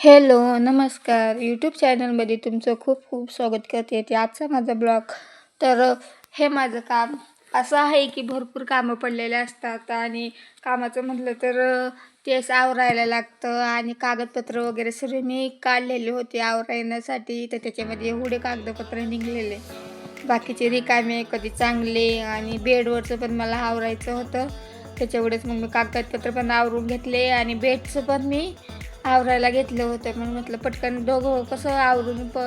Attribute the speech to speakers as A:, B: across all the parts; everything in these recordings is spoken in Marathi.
A: हॅलो नमस्कार. यूट्यूब चॅनलमध्ये तुमचं खूप खूप स्वागत करते. ते आजचा माझा ब्लॉग. तर हे माझं काम असं आहे की भरपूर कामं पडलेले असतात आणि कामाचं म्हटलं तर तेच आवरायला लागतं आणि कागदपत्र वगैरे सर्व मी काढलेले होते आवरायण्यासाठी. तर त्याच्यामध्ये एवढे कागदपत्र निघलेले. बाकीचे रिकामे कधी चांगले आणि बेडवरचं पण मला आवरायचं होतं. त्याच्यामुळेच मग मी कागदपत्र पण आवरून घेतले आणि बेडचं पण मी आवरायला घेतलं होतं. मग म्हटलं पटकन दोघं कसं आवरून प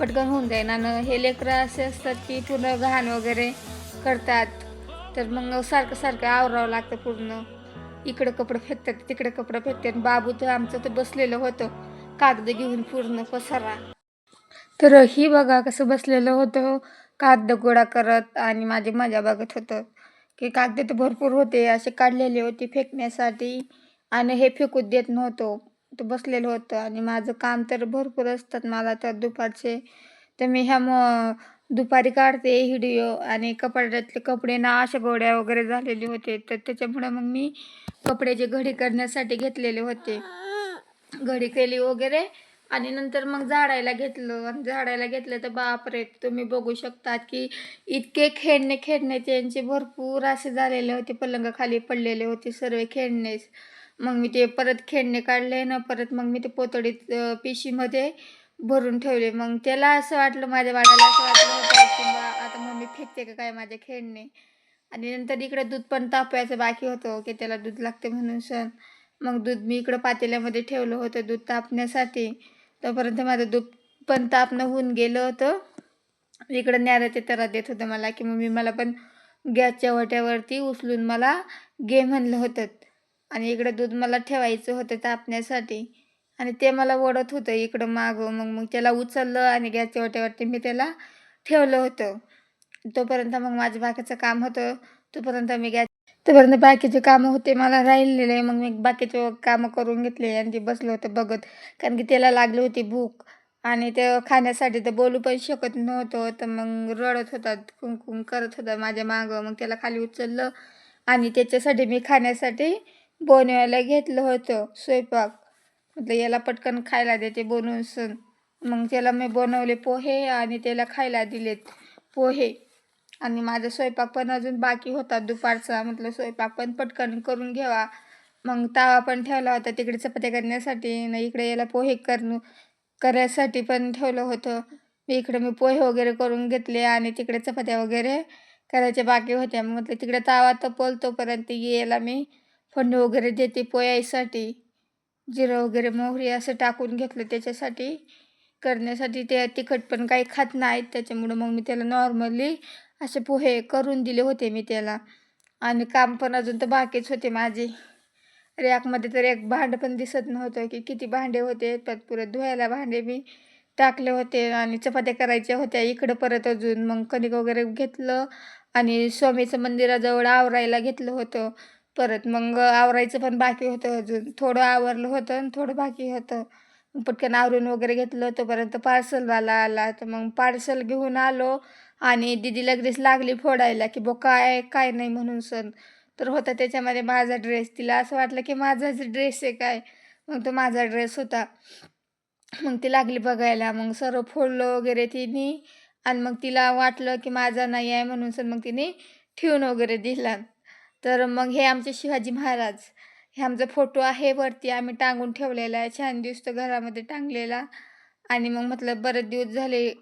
A: पटकन होऊन जाईल आणि हे लेकरं असे असतात की पूर्ण घाण वगैरे करतात. तर मग सारखं सारखं आवरावं लागतं पूर्ण. इकडं कपडे फेकतात तिकडे कपडे फेकतात. बाबू तर आमचं तर बसलेलं होतं. कागद घेऊन पूर्ण पसारा. तर ही बघा कसं बसलेलं होतं. कागद गोळा करत आणि माझी मजा बघत होतं. की कागद तर भरपूर होते. असे काढलेले होते फेकण्यासाठी. आणि हे फेकू देत नव्हतो. बसलेलं होतं आणि माझं काम तर भरपूर असतात मला तर दुपारचे. तर मी ह्या म दुपारी काढते व्हिडिओ आणि कपड्यातले कपडे ना अशा गोड्या वगैरे झालेले होते. तर त्याच्यामुळे मग मी कपड्याचे घडी करण्यासाठी घेतलेले होते. घडी केली वगैरे आणि नंतर मग झाडायला घेतलं आणि झाडायला घेतलं तर बापरे तुम्ही बघू शकतात की इतके खेळणे खेळणे त्यांचे भरपूर असे झालेले होते. पलंगाखाली पडलेले होते सर्व खेळणे मग मी ते परत खेळणे काढले ना परत मग मी ते पोतडीत पिशीमध्ये भरून ठेवले. मग त्याला असं वाटलं माझ्या बाळाला असं वाटलं होतं की बा आता मम्मी फेकते का काय माझे खेळणे? आणि नंतर इकडे दूध पण तापवायचं बाकी होतं की त्याला दूध लागते म्हणून सण. मग दूध मी इकडं पातेल्यामध्ये ठेवलं होतं दूध तापण्यासाठी. तोपर्यंत माझं दूध पण तापणं होऊन गेलं होतं. इकडं न्यारा ते तरा देत होतं मला की मम्मी मला पण गॅसच्या वट्यावरती उचलून मला घे म्हणलं होतं. आणि इकडं दूध मला ठेवायचं होतं तापण्यासाठी. आणि ते मला ओढत होतं इकडं मागं. मग मग त्याला उचललं आणि गॅसच्या वट्यावरती मी त्याला ठेवलं होतं. तोपर्यंत मग माझं बाकीचं काम होतं. तोपर्यंत मी गॅस तोपर्यंत बाकीचे कामं होते. मला राहिलेले. मग मी बाकीचे कामं करून घेतले. आणि ते बसलं होतं बघत. कारण की त्याला लागली होती भूक. आणि ते खाण्यासाठी तर बोलू पण शकत नव्हतं. तर मग रडत होता कुंकुम करत होता माझ्या मागं. मग त्याला खाली उचललं. आणि त्याच्यासाठी मी खाण्यासाठी बनवायला घेतलं होतं स्वयंपाक. म्हटलं याला पटकन खायला देते बनवून सण. मग त्याला मी बनवले पोहे आणि त्याला खायला दिलेत पोहे. आणि माझा स्वयंपाक पण अजून बाकी होता दुपारचा. म्हटलं स्वयंपाक पण पटकन करून घ्यावा. मग तवा पण ठेवला होता. तिकडे चपात्या करण्यासाठी न इकडे याला पोहे करणं करायसाठी पण ठेवलं होतं. मी इकडे मी पोहे वगैरे करून घेतले आणि तिकडे चपात्या वगैरे करायचे बाकी होत्या. मग म्हटलं तिकडे तावा तपल तोपर्यंत याला मी फंड वगैरे देते पोयासाठी जिरं वगैरे मोहरी असं टाकून घेतलं त्याच्यासाठी. करण्यासाठी ते तिखट पण काही खात नाहीत त्याच्यामुळं मग मी त्याला नॉर्मली असे पोहे करून दिले होते मी त्याला. आणि काम पण अजून तर बाकीच होते माझे. रॅकमध्ये तर एक भांडं पण दिसत नव्हतं की किती भांडे होते. त्यात पुरत धुवायला भांडे मी टाकले होते आणि चपात्या करायच्या होत्या इकडं परत अजून. मग कणिक वगैरे घेतलं आणि स्वामीचं मंदिराजवळ आवरायला घेतलं होतं. परत मग आवरायचं पण बाकी होतं अजून. थोडं आवरलं होतं आणि थोडं बाकी होतं. पटकन आवरून वगैरे घेतलं तोपर्यंत पार्सलवाला आला. तर मग पार्सल घेऊन आलो आणि दिदी लगेच लागली फोडायला की बो काय काय नाही म्हणून सण. तर होता त्याच्यामध्ये माझा ड्रेस तिला असं वाटलं की माझाच ड्रेस आहे काय? मग तो माझा ड्रेस होता. मग ती लागली बघायला. मग सर्व फोडलं वगैरे तिने आणि मग तिला वाटलं की माझा नाही आहे म्हणून सर मग तिने ठेवून वगैरे दिला. तर मग हे आमचे शिवाजी महाराज हे आमचा फोटो आहे वरती आम्ही टांगून ठेवलेला आहे. छान दिसतो घरामध्ये टांगलेला. आणि मग म्हटलं बरेच दिवस झाले